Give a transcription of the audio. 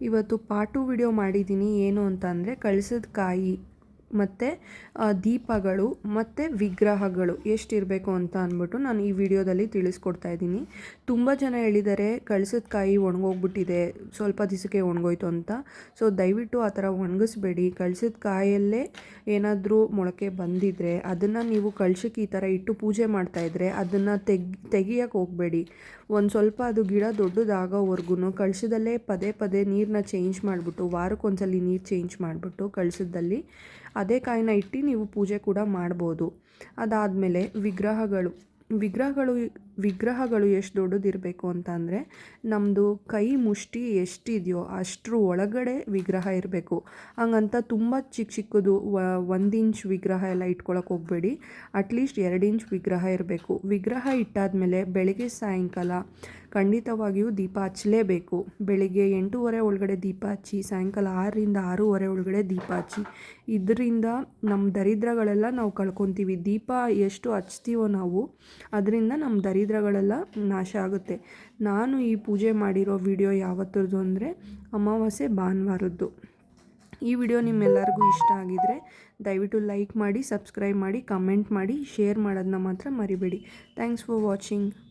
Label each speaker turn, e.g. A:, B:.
A: ಇವತ್ತು part two video ಮಾಡಿದ್ದೀನಿ ಏನು ಅಂತ ಅಂದರೆ ಕಳ್ಸದ ಕಾಯಿ. ಮತ್ತು ದೀಪಗಳು ಮತ್ತು ವಿಗ್ರಹಗಳು ಎಷ್ಟಿರಬೇಕು ಅಂತ ಅಂದ್ಬಿಟ್ಟು ನಾನು ಈ ವಿಡಿಯೋದಲ್ಲಿ ತಿಳಿಸ್ಕೊಡ್ತಾ ಇದ್ದೀನಿ. ತುಂಬ ಜನ ಹೇಳಿದ್ದಾರೆ, ಕಳ್ಸದ ಕಾಯಿ ಒಣಗೋಗ್ಬಿಟ್ಟಿದೆ, ಸ್ವಲ್ಪ ದಿವಸಕ್ಕೆ ಒಣಗೋಯ್ತು ಅಂತ. ಸೊ, ದಯವಿಟ್ಟು ಆ ಥರ ಒಣಗಿಸ್ಬೇಡಿ. ಕಳಿಸಿದ ಕಾಯಲ್ಲೇ ಏನಾದರೂ ಮೊಳಕೆ ಬಂದಿದ್ದರೆ ಅದನ್ನು ನೀವು ಕಳ್ಸಕ್ಕೆ ಈ ಥರ ಇಟ್ಟು ಪೂಜೆ ಮಾಡ್ತಾಯಿದ್ರೆ ಅದನ್ನು ತೆಗ್ ತೆಗಿಯಕ್ಕೆ ಹೋಗಬೇಡಿ. ಒಂದು ಸ್ವಲ್ಪ ಅದು ಗಿಡ ದೊಡ್ಡದಾಗೋವರೆಗೂ ಕಳ್ಸದಲ್ಲೇ ಪದೇ ಪದೇ ನೀರನ್ನ ಚೇಂಜ್ ಮಾಡಿಬಿಟ್ಟು, ವಾರಕ್ಕೊಂದ್ಸಲಿ ನೀರು ಚೇಂಜ್ ಮಾಡಿಬಿಟ್ಟು ಕಳ್ಸದಲ್ಲಿ ಅದೇ ಕಾಯಿನ ಇಟ್ಟು ನೀವು ಪೂಜೆ ಕೂಡ ಮಾಡ್ಬೋದು. ಅದಾದಮೇಲೆ ವಿಗ್ರಹಗಳು. ವಿಗ್ರಹಗಳು ವಿಗ್ರಹಗಳು ಎಷ್ಟು ದೊಡ್ಡದಿರಬೇಕು ಅಂತ ಅಂದರೆ ನಮ್ಮದು ಕೈ ಮುಷ್ಟಿ ಎಷ್ಟಿದೆಯೋ ಅಷ್ಟರ ಒಳಗಡೆ ವಿಗ್ರಹ ಇರಬೇಕು. ಹಂಗಂತ ತುಂಬ ಚಿಕ್ಕ ಚಿಕ್ಕದು ಒಂದು ಇಂಚ್ ವಿಗ್ರಹ ಎಲ್ಲ ಇಟ್ಕೊಳಕ್ಕೆ ಹೋಗಬೇಡಿ. ಅಟ್ಲೀಸ್ಟ್ ಎರಡು ಇಂಚ್ ವಿಗ್ರಹ ಇರಬೇಕು. ವಿಗ್ರಹ ಇಟ್ಟಾದಮೇಲೆ ಬೆಳಗ್ಗೆ ಸಾಯಂಕಾಲ ಖಂಡಿತವಾಗಿಯೂ ದೀಪ ಹಚ್ಚಲೇಬೇಕು ಬೆಳಿಗ್ಗೆ ಎಂಟೂವರೆ ಒಳಗಡೆ ದೀಪ ಹಚ್ಚಿ, ಸಾಯಂಕಾಲ ಆರರಿಂದ ಆರೂವರೆ ಒಳಗಡೆ ದೀಪ ಹಚ್ಚಿ, ಇದರಿಂದ ನಮ್ಮ ದರಿದ್ರಗಳೆಲ್ಲ ನಾವು ಕಳ್ಕೊತೀವಿ. ದೀಪ ಎಷ್ಟು ಹಚ್ತೀವೋ ನಾವು ಅದರಿಂದ ನಮ್ಮ ದರಿದ್ರಗಳೆಲ್ಲ ನಾಶ ಆಗುತ್ತೆ. ನಾನು ಈ ಪೂಜೆ ಮಾಡಿರೋ ವಿಡಿಯೋ ಯಾವತ್ತರದ್ದು ಅಂದರೆ ಅಮಾವಾಸ್ಯೆ ಭಾನುವಾರದ್ದು. ಈ ವಿಡಿಯೋ ನಿಮ್ಮೆಲ್ಲರಿಗೂ ಇಷ್ಟ ಆಗಿದರೆ ದಯವಿಟ್ಟು ಲೈಕ್ ಮಾಡಿ, ಸಬ್ಸ್ಕ್ರೈಬ್ ಮಾಡಿ, ಕಮೆಂಟ್ ಮಾಡಿ, ಶೇರ್ ಮಾಡೋದನ್ನ ಮಾತ್ರ ಮರಿಬೇಡಿ. Thanks for watching.